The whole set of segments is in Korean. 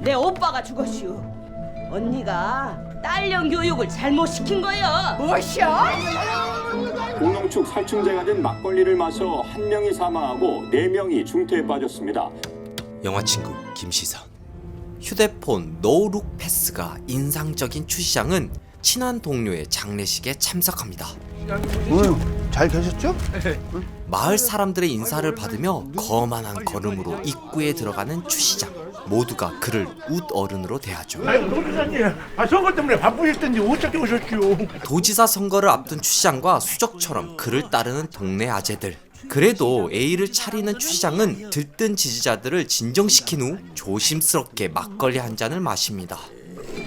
내 오빠가 죽었슈. 언니가 딸년 교육을 잘못 시킨 거야. 공농축 살충제가 된 막걸리를 마셔 한 명이 사망하고 네 명이 중태에 빠졌습니다. 영화 친구 김시선 휴대폰 노룩 패스가 인상적인 추 시장은 친한 동료의 장례식에 참석합니다. 잘 계셨죠? 마을 사람들의 인사를 받으며 거만한 걸음으로 입구에 들어가는 추 시장. 모두가 그를 웃 어른으로 대하죠. 아이고 노기사님 아 선거 때문에 텐데 어떻게 오셨지요 도지사 선거를 앞둔 추 시장과 수적처럼 그를 따르는 동네 아재들. 그래도 A를 차리는 추 시장은 들뜬 지지자들을 진정시킨 후 조심스럽게 막걸리 한 잔을 마십니다.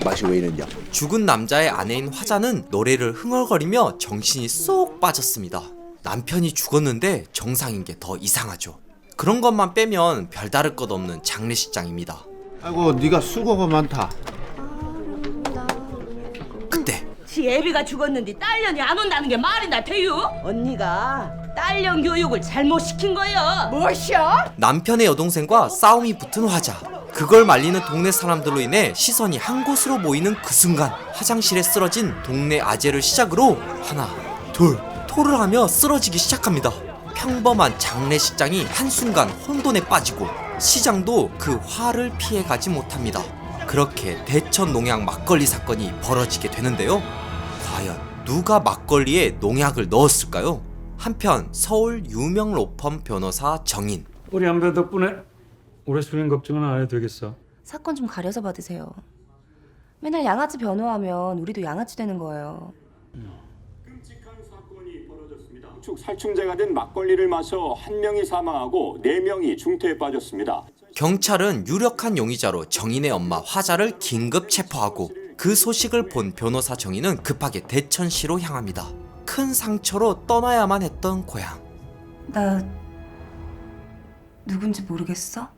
맛이 왜 이랬냐? 죽은 남자의 아내인 화자는 노래를 흥얼거리며 정신이 쏙 빠졌습니다. 남편이 죽었는데 정상인 게 더 이상하죠. 그런 것만 빼면 별다를 것 없는 장례식장입니다. 아이고 네가 수고가 많다. 그때 지 애비가 죽었는데 딸년이 안 온다는 게 말이나 돼요? 언니가 딸년 교육을 잘못 시킨 거야. 남편의 여동생과 싸움이 붙은 화자. 그걸 말리는 동네 사람들로 인해 시선이 한 곳으로 모이는 그 순간 화장실에 쓰러진 동네 아재를 시작으로 하나, 둘, 토를 하며 쓰러지기 시작합니다. 평범한 장례식장이 한순간 혼돈에 빠지고 시장도 그 화를 피해가지 못합니다. 그렇게 대천 농약 막걸리 사건이 벌어지게 되는데요. 과연 누가 막걸리에 농약을 넣었을까요? 한편 서울 유명 로펌 변호사 정인 우리 안배 덕분에 올해 수련 걱정은 안 해도 되겠어. 사건 좀 가려서 받으세요. 맨날 양아치 변호하면 우리도 양아치 되는 거예요. 사건이 벌어졌습니다. 축 살충제가 된 막걸리를 마셔 한 명이 사망하고 네 명이 중태에 빠졌습니다. 경찰은 유력한 용의자로 정인의 엄마 화자를 긴급 체포하고 그 소식을 본 변호사 정인은 급하게 대천시로 향합니다. 큰 상처로 떠나야만 했던 고향. 나 누군지 모르겠어?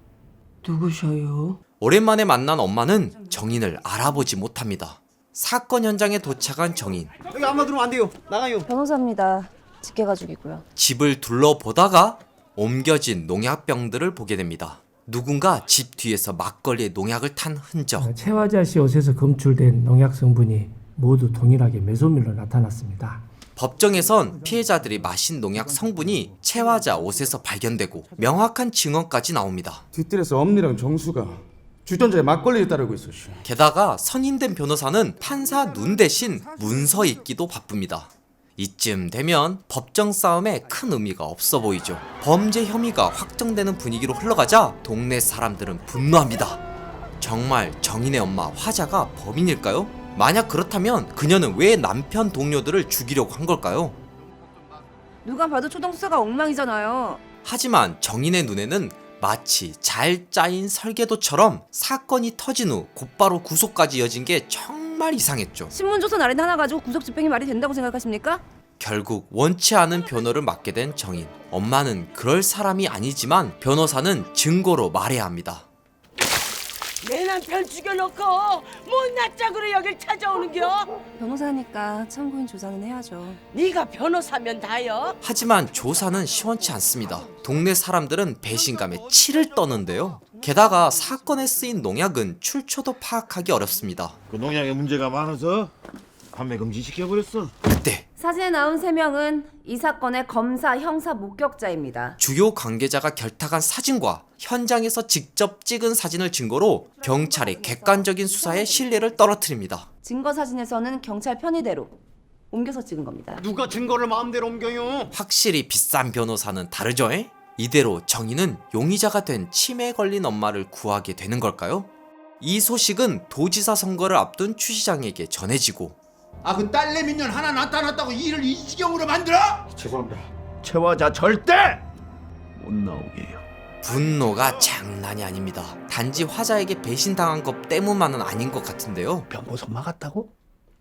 누구셔요? 오랜만에 만난 엄마는 정인을 알아보지 못합니다. 사건 현장에 도착한 정인. 여기 아마 들어오면 안 돼요. 나가요. 변호사입니다. 직계가족이고요. 집을 둘러보다가 옮겨진 농약병들을 보게 됩니다. 누군가 집 뒤에서 막걸리에 농약을 탄 흔적. 채화자 씨 옷에서 검출된 농약 성분이 모두 동일하게 메소밀로 나타났습니다. 법정에선 피해자들이 마신 농약 성분이 채화자 옷에서 발견되고 명확한 증언까지 나옵니다. 뒷뜰에서 엄니랑 정수가 주전자에 막걸리를 따르고 있었슈. 게다가 선임된 변호사는 판사 눈 대신 문서 읽기도 바쁩니다. 이쯤 되면 법정 싸움에 큰 의미가 없어 보이죠. 범죄 혐의가 확정되는 분위기로 흘러가자 동네 사람들은 분노합니다. 정말 정인의 엄마 화자가 범인일까요? 만약 그렇다면 그녀는 왜 남편 동료들을 죽이려고 한 걸까요? 누가 봐도 초등수사가 엉망이잖아요. 하지만 정인의 눈에는 마치 잘 짜인 설계도처럼 사건이 터진 후 곧바로 구속까지 이어진 게 정말 이상했죠. 신문조선 아래 하나 가지고 구속 집행이 말이 된다고 생각하십니까? 결국 원치 않은 변호를 맡게 된 정인. 엄마는 그럴 사람이 아니지만 변호사는 증거로 말해야 합니다. 내 남편 죽여놓고 못난 짝으로 여길 찾아오는겨? 변호사니까 참고인 조사는 해야죠. 네가 변호사면 다요. 하지만 조사는 시원치 않습니다. 동네 사람들은 배신감에 치를 떠는데요. 게다가 사건에 쓰인 농약은 출처도 파악하기 어렵습니다. 그 농약에 문제가 많아서 판매 금지 시켜버렸어 그때 사진에 나온 세 명은 이 사건의 검사, 형사 목격자입니다. 주요 관계자가 결탁한 사진과 현장에서 직접 찍은 사진을 증거로 경찰의 객관적인 수사에 신뢰를 떨어뜨립니다. 증거 사진에서는 경찰 편의대로 옮겨서 찍은 겁니다. 누가 증거를 마음대로 옮겨요? 확실히 비싼 변호사는 다르죠? 에? 이대로 정의는 용의자가 된 치매에 걸린 엄마를 구하게 되는 걸까요? 이 소식은 도지사 선거를 앞둔 추 시장에게 전해지고 아 그 딸내 민년 하나 나타났다고 일을 이 지경으로 만들어? 죄송합니다. 채화자 절대 못 나오게 해요 분노가 장난이 아닙니다. 단지 화자에게 배신당한 것 때문만은 아닌 것 같은데요. 병보석 막았다고?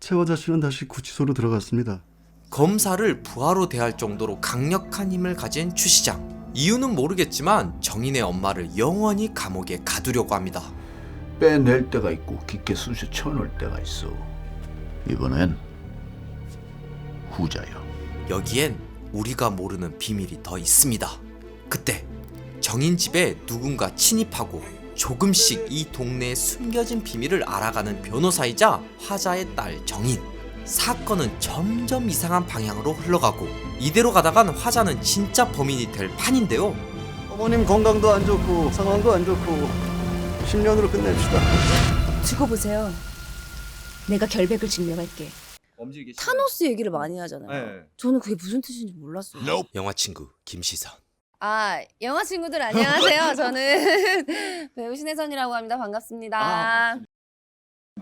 채화자 씨는 다시 구치소로 들어갔습니다. 검사를 부하로 대할 정도로 강력한 힘을 가진 추 시장. 이유는 모르겠지만 정인의 엄마를 영원히 감옥에 가두려고 합니다. 빼낼 때가 있고 깊게 쑤셔 쳐넣을 때가 있어 이번엔 후자요 여기엔 우리가 모르는 비밀이 더 있습니다. 그때 정인 집에 누군가 침입하고 조금씩 이 동네의 숨겨진 비밀을 알아가는 변호사이자 화자의 딸 정인. 사건은 점점 이상한 방향으로 흘러가고 이대로 가다간 화자는 진짜 범인이 될 판인데요. 어머님 건강도 안 좋고 상황도 안 좋고 10년으로 끝냅시다. 두고 보세요. 내가 결백을 증명할게. 타노스 얘기를 많이 하잖아요. 저는 그게 무슨 뜻인지 몰랐어요. 영화 친구 김시선. 아, 영화 친구들 안녕하세요. 저는 배우 신혜선이라고 합니다. 반갑습니다.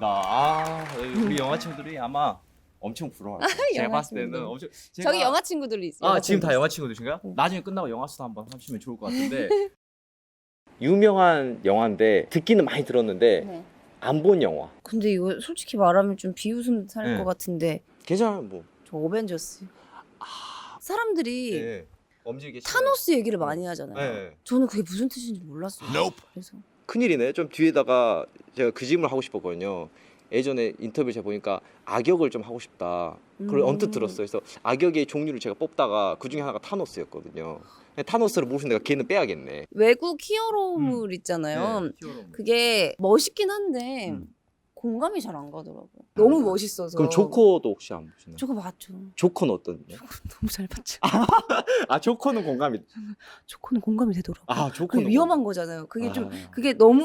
아, 우리 영화 친구들이 아마 엄청 부러워할 거예요. 제가 영화 봤을 때는 친구들. 엄청 제가- 저기 영화 친구들이 있어요. 아 지금 다 영화 친구들이신가요? 나중에 끝나고 영화 수다 한번 하시면 좋을 것 같은데 유명한 영화인데 듣기는 많이 들었는데 네. 안 본 영화. 근데 이거 솔직히 말하면 좀 비웃음 살 네. 것 같은데 괜찮아요 뭐. 저 어벤져스. 사람들이 네. 엄지게 타노스 얘기를 많이 하잖아요. 네. 저는 그게 무슨 뜻인지 몰랐어요. 그래서 큰일이네. 좀 뒤에다가 제가 그 질문을 하고 싶었거든요. 예전에 인터뷰 제가 보니까 악역을 좀 하고 싶다. 그걸 음. 언뜻 들었어요. 그래서 악역의 종류를 제가 뽑다가 그 중에 하나가 타노스였거든요. 근데 타노스를 모신 내가 걔는 빼야겠네. 외국 히어로물 있잖아요. 네, 히어로. 그게 멋있긴 한데 음. 공감이 잘 안 가더라고요. 너무 멋있어서. 그럼 조커도 혹시 안 보시나요? 저거 봤죠. 조커는 어떤요? 너무 잘 봤죠. 아 조커는 공감이. 조커는 공감이 되더라고 요. 아 그게 조커는 위험한 거잖아요. 그게 아. 좀 그게 너무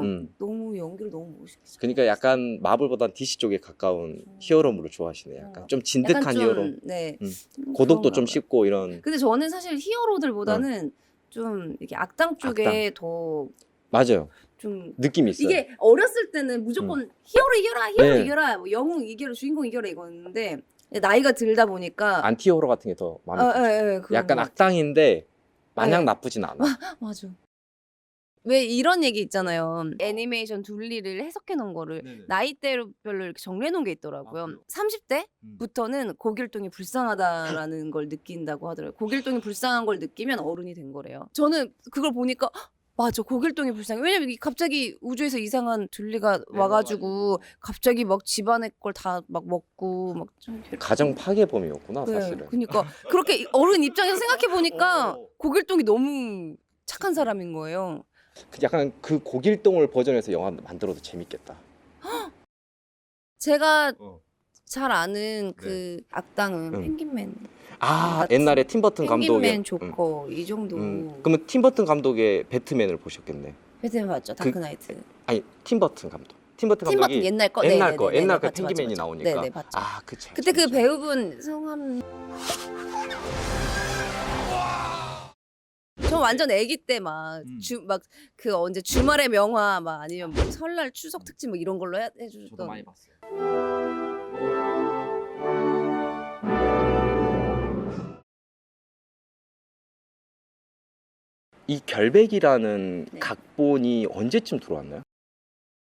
음. 너무 연기를 너무 멋있게. 잘- 그러니까 약간 마블보단 DC 쪽에 가까운 히어로물을 좋아하시네. 약간 좀 진득한 약간 좀, 히어로. 네. 음. 좀 고독도 그런가 좀 봐요. 쉽고 이런. 근데 저는 사실 히어로들보다는 좀 이렇게 악당 쪽에 더 맞아요. 좀 느낌이 있어요. 이게 어렸을 때는 무조건 히어로 이겨라 히어로 네. 이겨라 뭐 영웅 이겨라 주인공 이겨라 이거였는데 나이가 들다 보니까 안티 히어로 같은 게더 마음에 아, 들죠. 예, 예, 그런 약간 거. 악당인데 마냥 네. 나쁘진 않아. 맞아. 왜 이런 얘기 있잖아요. 애니메이션 둘리를 해석해 놓은 거를 나이대별로 이렇게 정리해 놓은 게 있더라고요. 아, 그래요? 30대부터는 고길동이 불쌍하다라는 걸 느낀다고 하더라고요. 고길동이 불쌍한 걸 느끼면 어른이 된 거래요. 저는 그걸 보니까 헉, 맞아 고길동이 불쌍해. 왜냐면 이 갑자기 우주에서 이상한 둘리가 와가지고 갑자기 막 집안의 걸 다 막 먹고 막좀 가정 파괴범이었구나 네, 사실은. 그러니까 그렇게 어른 입장에서 생각해 보니까 어. 고길동이 너무 착한 사람인 거예요. 약간 그 고길동을 버전해서 영화 만들어도 재밌겠다. 제가 어. 잘 아는 그 악당은 응. 펭귄맨, 아. 옛날에 팀버튼 감독의 펭귄맨 음, 조커 이 정도. 음. 그러면 팀버튼 감독의 배트맨을 보셨겠네. 배트맨 봤죠? 그- 다크나이트. 아니 팀버튼 감독. 팀버튼 팀버튼 감독이 옛날 거. 옛날 네네네네, 거 옛날 거 봤죠, 펭귄맨이. 나오니까. 네네 봤죠. 아 그치. 그때 그 배우분 성함. 저 완전 아기 때 막 음. 주 막 그 언제 주말의 명화 막 아니면 뭐 설날 추석 특집 뭐 이런 걸로 해, 해주던. 저도 많이 봤어요. 이 결백이라는 네. 각본이 언제쯤 들어왔나요?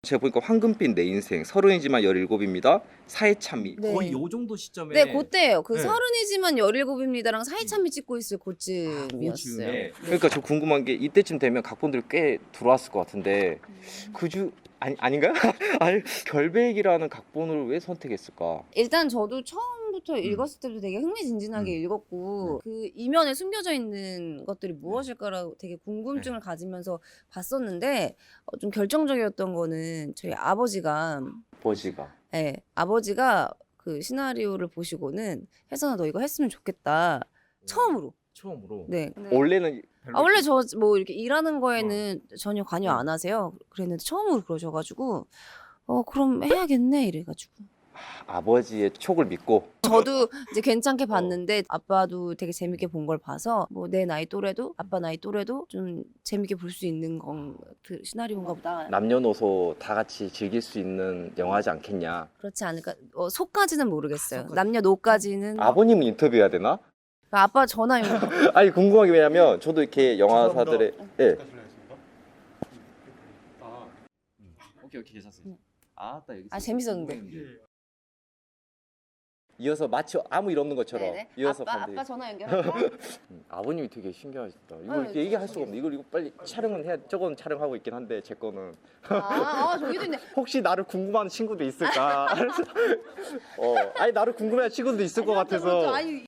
제가 보니까 황금빛 내 인생 서른이지만 열일곱입니다. 사회참미 네. 거의 요 정도 시점에 네, 그때요. 그 네. 서른이지만 열일곱입니다랑 사이참이 찍고 있을 그 그쯤이었어요. 즈음에 그러니까 저 궁금한 게 이때쯤 되면 각본들이 꽤 들어왔을 것 같은데 음. 그주 아니 아닌가요? 아니 결백이라는 각본을 왜 선택했을까? 일단 저도 처음 부터 읽었을 때도 되게 흥미진진하게 음. 읽었고 그 이면에 숨겨져 있는 것들이 무엇일까라고 되게 궁금증을 가지면서 봤었는데 어, 좀 결정적이었던 거는 저희 아버지가 버지가. 예, 아버지가 그 시나리오를 보시고는 혜선아 너 이거 했으면 좋겠다. 처음으로. 처음으로? 네. 원래는 별로 아, 원래 저 뭐 이렇게 일하는 거에는 어. 전혀 관여 안 하세요. 그랬는데 처음으로 그러셔가지고 어 그럼 해야겠네 이래가지고 아버지의 촉을 믿고 저도 이제 괜찮게 어. 봤는데 아빠도 되게 재밌게 본 걸 봐서 뭐 내 나이 또래도 아빠 나이 또래도 좀 재밌게 볼 수 있는 건 그 시나리오인가 보다. 남녀노소 다 같이 즐길 수 있는 영화지 않겠냐. 그렇지 않을까? 어, 소까지는 모르겠어요. 남녀 노까지는 아버님은 인터뷰해야 되나? 아빠 전화 용. 아니 궁금한 게 왜냐면 저도 이렇게 영화사들의 예. 오케이 오케이 괜찮습니다. 아따 여기 아, 재밌었는데. 이어서 마치 아무 일 없는 것처럼 네네. 이어서 아빠 가면 아빠 전화 연결할까? 음, 아버님이 되게 신기하시다. 이거 아유, 이렇게 얘기할 수가. 없네. 이걸 이거 빨리 촬영은 해야. 저건 촬영하고 있긴 한데 제 거는 아, 아 저기도 있네. 혹시 나를 궁금한 친구도 있을까? 어, 아니 나를 궁금해하는 친구도 있을 것 같아서. 아니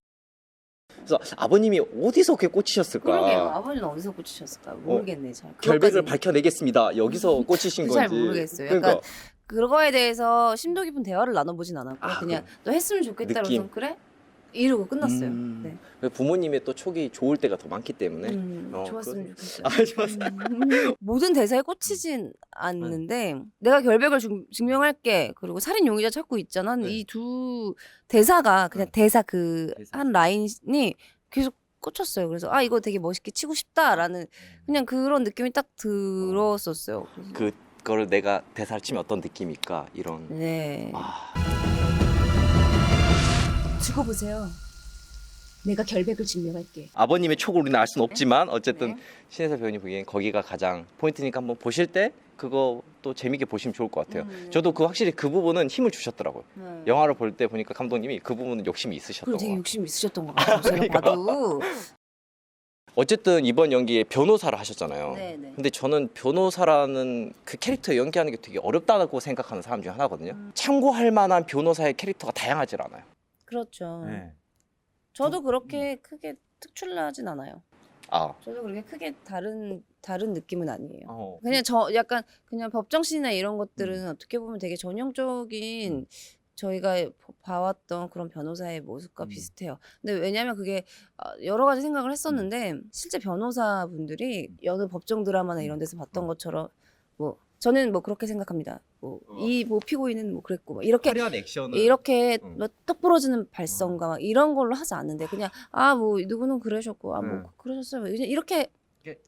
그래서 아버님이 어디서 그렇게 꽂히셨을까? 그러게요. 아버지는 어디서 꽂히셨을까 모르겠네 잘. 결백을 그것까지는. 밝혀내겠습니다. 여기서 꽂히신 건지. 잘 모르겠어요. 약간 그러니까 그거에 대해서 심도 깊은 대화를 나눠보진 않았고 아, 그냥 또 했으면 좋겠다 느낌. 그래서 그래 이러고 끝났어요. 음. 네. 부모님의 또 촉이 좋을 때가 더 많기 때문에. 음, 어, 좋았으면 좋겠어요. 아, 좋았어. 음. 모든 대사에 꽂히진 않는데 내가 결백을 증, 증명할게 그리고 살인 용의자 찾고 있잖아 네. 이두 대사가 그냥 대사 그 대사. 한 라인이 계속 꽂혔어요 그래서 아 이거 되게 멋있게 치고 싶다라는 그냥 그런 느낌이 딱 들었었어요 그래서 그 거를 내가 대사를 치면 어떤 느낌일까 이런. 네 아, 두고 보세요 내가 결백을 증명할게 아버님의 촉을 우리는 알 수는 없지만 어쨌든 네. 신혜사 배우님 보기엔 거기가 가장 포인트니까 한번 보실 때 그거 또 재밌게 보시면 좋을 것 같아요. 음. 저도 그 확실히 그 부분은 힘을 주셨더라고요. 네. 영화를 볼 때 보니까 감독님이 그 부분은 욕심이 있으셨던 그리고 것 되게 같아요. 욕심 있으셨던 것 같아요 제가 봐도 어쨌든 이번 연기에 변호사를 하셨잖아요. 네네 근데 저는 변호사라는 그 캐릭터 연기하는 게 되게 어렵다고 생각하는 사람 중에 하나거든요. 음. 참고할 만한 변호사의 캐릭터가 다양하질 않아요. 그렇죠 네. 저도 그렇게 크게 특출나진 않아요. 아, 저도 그렇게 크게 다른 다른 느낌은 아니에요. 어. 그냥 저 약간 그냥 법정신이나 이런 것들은 음. 어떻게 보면 되게 전형적인 저희가 보- 봐왔던 그런 변호사의 모습과 음. 비슷해요. 근데 왜냐면 그게 어, 여러 가지 생각을 했었는데 실제 변호사분들이 음. 여느 법정 드라마나 이런 데서 봤던 것처럼 뭐 저는 뭐 그렇게 생각합니다. 뭐이뭐 피고인은 뭐 그랬고 뭐 이렇게 화려한 액션을 이렇게 음. 뭐떡 부러지는 발성과 막 이런 걸로 하지 않는데 그냥 아 뭐 누구는 그러셨고 아뭐 음. 그러셨어요 그냥 이렇게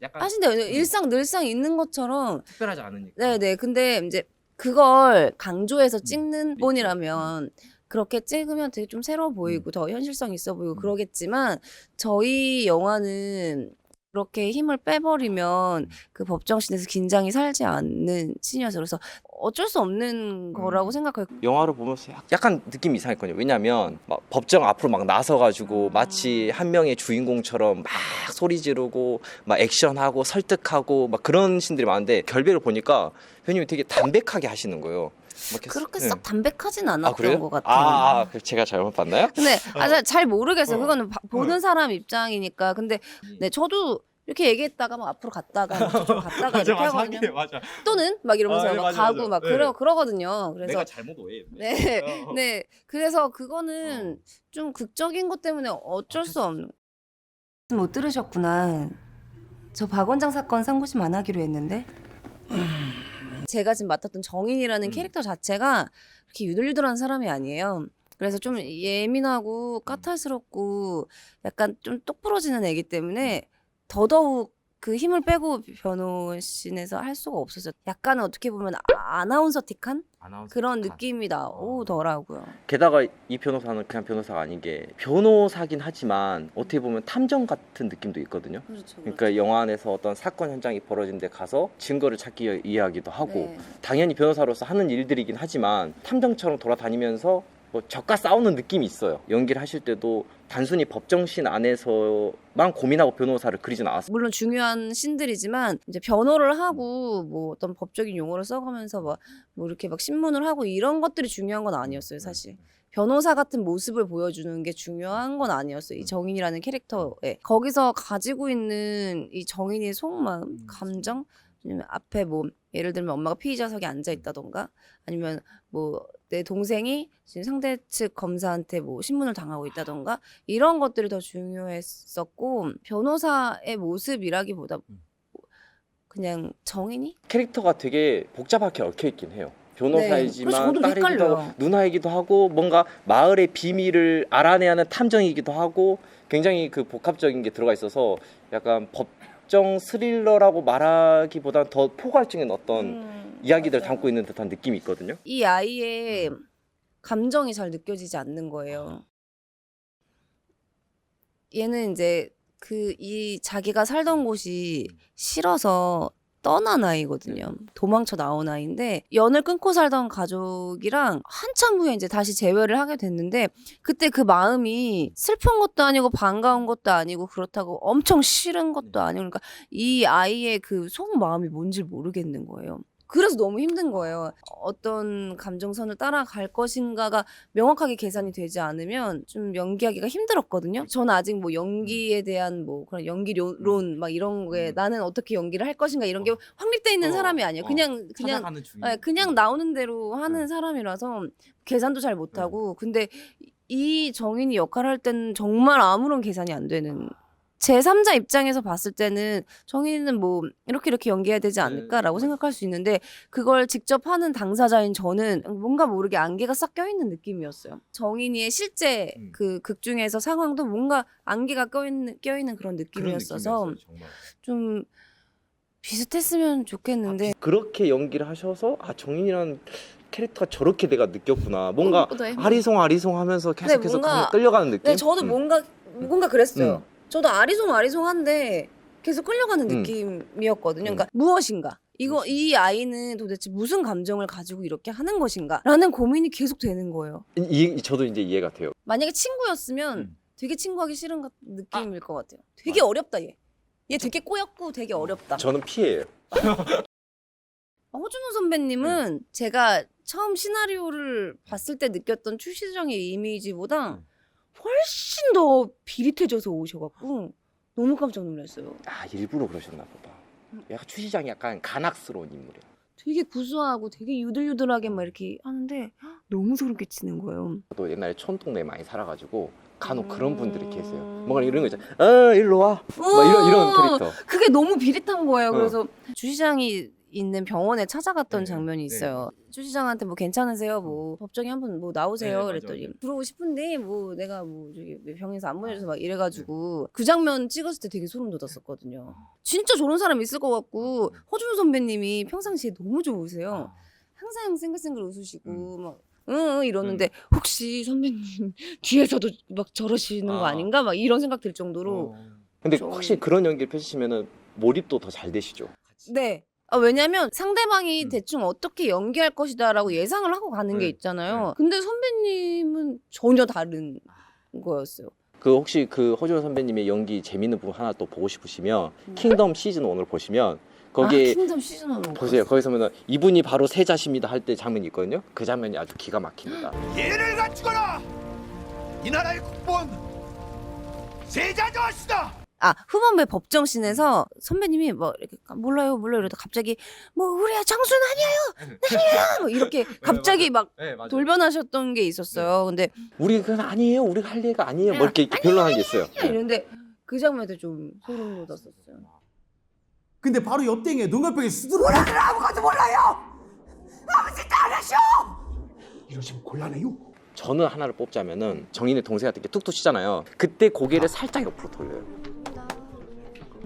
약간 하신대요 일상 늘상 있는 것처럼 특별하지 않으니까. 네네 근데 이제 그걸 강조해서 음. 찍는 본이라면 그렇게 찍으면 되게 좀 새로워 보이고 음. 더 현실성 있어 보이고 그러겠지만 저희 영화는 그렇게 힘을 빼버리면 음. 그 법정신에서 긴장이 살지 않는 신이어서 그래서 어쩔 수 없는 거라고 음. 생각해요. 영화를 보면서 약- 약간 느낌이 이상했거든요. 왜냐하면 막 법정 앞으로 막 나서가지고 마치 한 명의 주인공처럼 막 소리 지르고 막 액션하고 설득하고 막 그런 신들이 많은데 결백을 보니까 회님이 되게 담백하게 하시는 거예요. 막 이렇게 그렇게 네. 썩 담백하진 아 않았던 그래요? 것 같아요. 아, 아, 그 제가 잘못 봤나요? 근데 아, 잘- 잘 모르겠어요. 어. 그거는 바- 보는 사람 입장이니까. 근데 네 저도 이렇게 얘기했다가 막 앞으로 갔다가 막 저쪽 갔다가 이렇게 하거든요. 맞아. 또는 막 이러면서 아, 네, 막 맞아, 가고 맞아. 막 네. 그러 그러거든요. 그래서 잘못 오해. 네, 어. 네. 그래서 그거는 좀 극적인 것 때문에 어쩔 수 없는. 못 들으셨구나. 저 박원장 사건 상고심 안 하기로 했는데. 제가 지금 맡았던 정인이라는 음. 캐릭터 자체가 그렇게 유들유들한 사람이 아니에요. 그래서 좀 예민하고 까탈스럽고 약간 좀 똑부러지는 애기 때문에 더더욱 그 힘을 빼고 변호신에서 할 수가 없었어요. 약간은 어떻게 보면 아- 아나운서틱한 그런 느낌이 나오더라고요. 게다가 이 변호사는 그냥 변호사가 아닌 게 변호사긴 하지만 어떻게 보면 탐정 같은 느낌도 있거든요. 그렇죠. 그러니까 영화 안에서 어떤 사건 현장이 벌어진 데 가서 증거를 찾기 위해 이해하기도 하고 네. 당연히 변호사로서 하는 일들이긴 하지만 탐정처럼 돌아다니면서 뭐 적과 싸우는 느낌이 있어요. 연기를 하실 때도 단순히 법정신 안에서만 고민하고 변호사를 그리진 않았어요. 물론 중요한 신들이지만 이제 변호를 하고 뭐 어떤 법적인 용어를 써가면서 막 뭐 이렇게 막 신문을 하고 이런 것들이 중요한 건 아니었어요 사실. 변호사 같은 모습을 보여주는 게 중요한 건 아니었어요 이 정인이라는 캐릭터에. 거기서 가지고 있는 이 정인의 속마음 감정? 아니면 앞에 뭐 예를 들면 엄마가 피의자석에 앉아 있다던가? 아니면 뭐 내 동생이 지금 상대 측 검사한테 뭐 신문을 당하고 있다던가 이런 것들이 더 중요했었고 변호사의 모습이라기보다 그냥 정인이 캐릭터가 되게 복잡하게 얽혀 있긴 해요. 네, 변호사이지만 저도 딸이기도 헷갈려요. 하고 누나이기도 하고 뭔가 마을의 비밀을 알아내야 하는 탐정이기도 하고 굉장히 그 복합적인 게 들어가 있어서 약간 법정 스릴러라고 말하기보다 더 포괄적인 어떤 음, 이야기들. 담고 있는 듯한 느낌이 있거든요. 이 아이의 감정이 잘 느껴지지 않는 거예요. 얘는 이제 그 이 자기가 살던 곳이 싫어서 떠난 아이거든요. 도망쳐 나온 아이인데 연을 끊고 살던 가족이랑 한참 후에 이제 다시 재회를 하게 됐는데 그때 그 마음이 슬픈 것도 아니고 반가운 것도 아니고 그렇다고 엄청 싫은 것도 아니고 그러니까 이 아이의 그 속 마음이 뭔지 모르겠는 거예요. 그래서 너무 힘든 거예요. 어떤 감정선을 따라갈 것인가가 명확하게 계산이 되지 않으면 좀 연기하기가 힘들었거든요. 저는 아직 뭐 연기에 대한 뭐 그런 연기론 막 이런 거에 나는 어떻게 연기를 할 것인가 이런 게 확립돼 있는 어, 사람이 아니에요. 어. 그냥 그냥 찾아가는 중이. 네, 그냥 나오는 대로 하는 사람이라서 계산도 잘 못하고 근데 이 정인이 역할을 할 때는 정말 아무런 계산이 안 되는 제 3자 입장에서 봤을 때는 정인이는 뭐 이렇게 이렇게 연기해야 되지 않을까라고 생각할 수 있는데 그걸 직접 하는 당사자인 저는 뭔가 모르게 안개가 싹 껴있는 느낌이었어요. 정인이의 실제 음. 그 극 중에서 상황도 뭔가 안개가 껴있는, 껴있는 그런 느낌이었어서 좀 비슷했으면 좋겠는데 그렇게 연기를 하셔서 아 정인이라는 캐릭터가 저렇게 내가 느꼈구나. 뭔가 어, 네. 아리송 아리송 하면서 계속해서 뭔가- 강에 끌려가는 느낌. 네, 저도 음. 뭔가 뭔가 그랬어요. 음. 저도 아리송 아리송한데 계속 끌려가는 음. 느낌이었거든요. 음. 그러니까 무엇인가? 이거 이 아이는 도대체 무슨 감정을 가지고 이렇게 하는 것인가?라는 고민이 계속 되는 거예요. 이, 이- 저도 이제 이해가 돼요. 만약에 친구였으면 음. 되게 친구하기 싫은 것- 느낌일 것 같아요. 되게 어렵다 얘. 얘 되게 꼬였고 되게 어렵다. 저는 피해예요. 허준호 선배님은 제가 처음 시나리오를 봤을 때 느꼈던 출시정의 이미지보다 훨씬 더 비릿해져서 오셔갖고 너무 깜짝 놀랐어요. 아 일부러 그러셨나 보다. 약간 추시장이 약간 간악스러운 인물이야. 되게 구수하고 되게 유들유들하게 막 이렇게 하는데 너무 소름 끼치는 거예요. 저도 옛날에 촌동네에 많이 살아가지고 간혹 그런 분들이 계세요. 음. 뭔가 이런 거 있잖아. 어 일로 와. 막 이런 이런 캐릭터. 그게 너무 비릿한 거예요. 어. 그래서 주시장이 있는 병원에 찾아갔던 네, 장면이 있어요. 주 시장한테 뭐 괜찮으세요? 뭐 법정에 한번 뭐 나오세요? 네, 그랬더니 맞아, 맞아. 들어오고 싶은데 뭐 내가 뭐 저기 병에서 안 보내줘서 막 이래가지고 그 장면 찍었을 때 되게 소름 돋았었거든요. 진짜 저런 사람 있을 것 같고 허준호 선배님이 평상시에 너무 좋으세요. 항상 생글생글 웃으시고 막 응, 응 이러는데 혹시 선배님 뒤에서도 막 저러시는 거 아. 아닌가 막 이런 생각 들 정도로 근데 좀- 확실히 그런 연기를 펼치시면은 몰입도 더 잘 되시죠. 네. 아, 왜냐면 상대방이 음. 대충 어떻게 연기할 것이다라고 예상을 하고 가는 게 네, 있잖아요. 근데 선배님은 전혀 다른 거였어요. 그 혹시 그 허준호 선배님의 연기 재밌는 부분 하나 또 보고 싶으시면 킹덤 시즌 1을 보시면 거기에 아, 킹덤 시즌 1 보세요. 거기서 보면 이분이 바로 세자십니다 할 때 장면이 있거든요. 그 장면이 아주 기가 막힙니다. 얘를 갖추거라. 이 나라의 국본 세자 저하시다. 아 후반부의 법정씬에서 선배님이 뭐 이렇게 몰라요 몰라요 이러다 갑자기 뭐 우리야 장수는 아니에요 아니에요 뭐 이렇게 갑자기 막 돌변하셨던 게 있었어요. 근데 우리 그건 아니에요. 우리가 할 얘기가 아니에요. 뭐 이렇게 변론한 게 있어요. 이런데 그 장면도 좀 소름 돋았었어요. 근데 바로 옆땡에 눈가병에 수두룩 이러시면 곤란해요. 저는 하나를 뽑자면은 정인의 동생한테 이렇게 툭툭 치잖아요. 그때 고개를 살짝 옆으로 돌려요.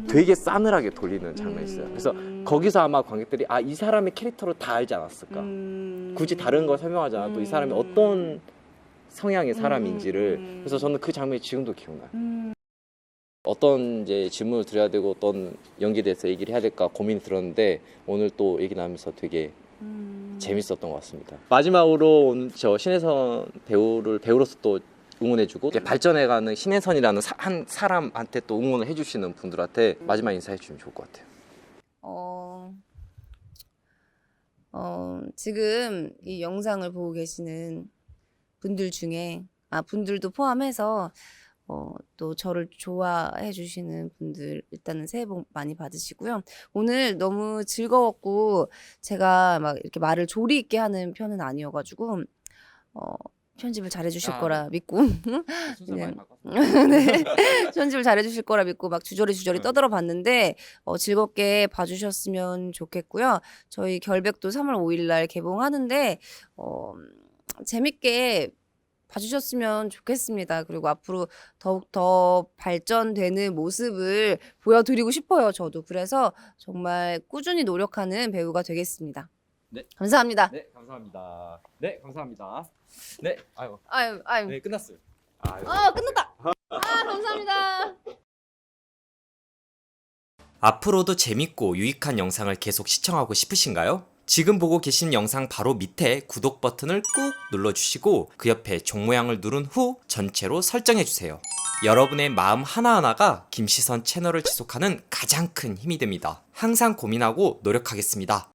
되게 싸늘하게 돌리는 장면이 있어요. 그래서 거기서 아마 관객들이 아 이 사람의 캐릭터를 다 알지 않았을까. 굳이 다른 걸 설명하지 않아도 이 사람이 어떤 성향의 사람인지를 그래서 저는 그 장면이 지금도 기억나요. 어떤 이제 질문을 드려야 되고 어떤 연기에 대해서 얘기를 해야 될까 고민이 들었는데 오늘 또 얘기 나누면서 되게 재밌었던 것 같습니다. 마지막으로 오늘 저 신혜선 배우를 배우로서 또 응원해주고 발전해가는 신혜선이라는 사- 한 사람한테 또 응원을 해주시는 분들한테 마지막 인사해 주시면 좋을 것 같아요. 어, 어, 지금 이 영상을 보고 계시는 분들 중에, 아, 분들도 포함해서, 어, 또 저를 좋아해 주시는 분들, 일단은 새해 복 많이 받으시고요. 오늘 너무 즐거웠고, 제가 막 이렇게 말을 조리 있게 하는 편은 아니어가지고, 어, 편집을 잘해 주실 아, 거라 믿고, 그냥- 많이 네. 편집을 잘해 주실 거라 믿고 막 주저리 주저리 떠들어 봤는데 어, 즐겁게 봐주셨으면 좋겠고요. 저희 결백도 3월 5일 날 개봉하는데 어, 재밌게 봐주셨으면 좋겠습니다. 그리고 앞으로 더욱 더 발전되는 모습을 보여드리고 싶어요. 저도 그래서 정말 꾸준히 노력하는 배우가 되겠습니다. 네. 감사합니다. 네, 감사합니다. 네, 감사합니다. 네, 아유, 아유 아유. 네, 끝났어요. 아유. 아 끝났다. 아 감사합니다. 앞으로도 재밌고 유익한 영상을 계속 시청하고 싶으신가요? 지금 보고 계신 영상 바로 밑에 구독 버튼을 꾹 눌러주시고 그 옆에 종 모양을 누른 후 전체로 설정해주세요. 여러분의 마음 하나하나가 김시선 채널을 지속하는 가장 큰 힘이 됩니다. 항상 고민하고 노력하겠습니다.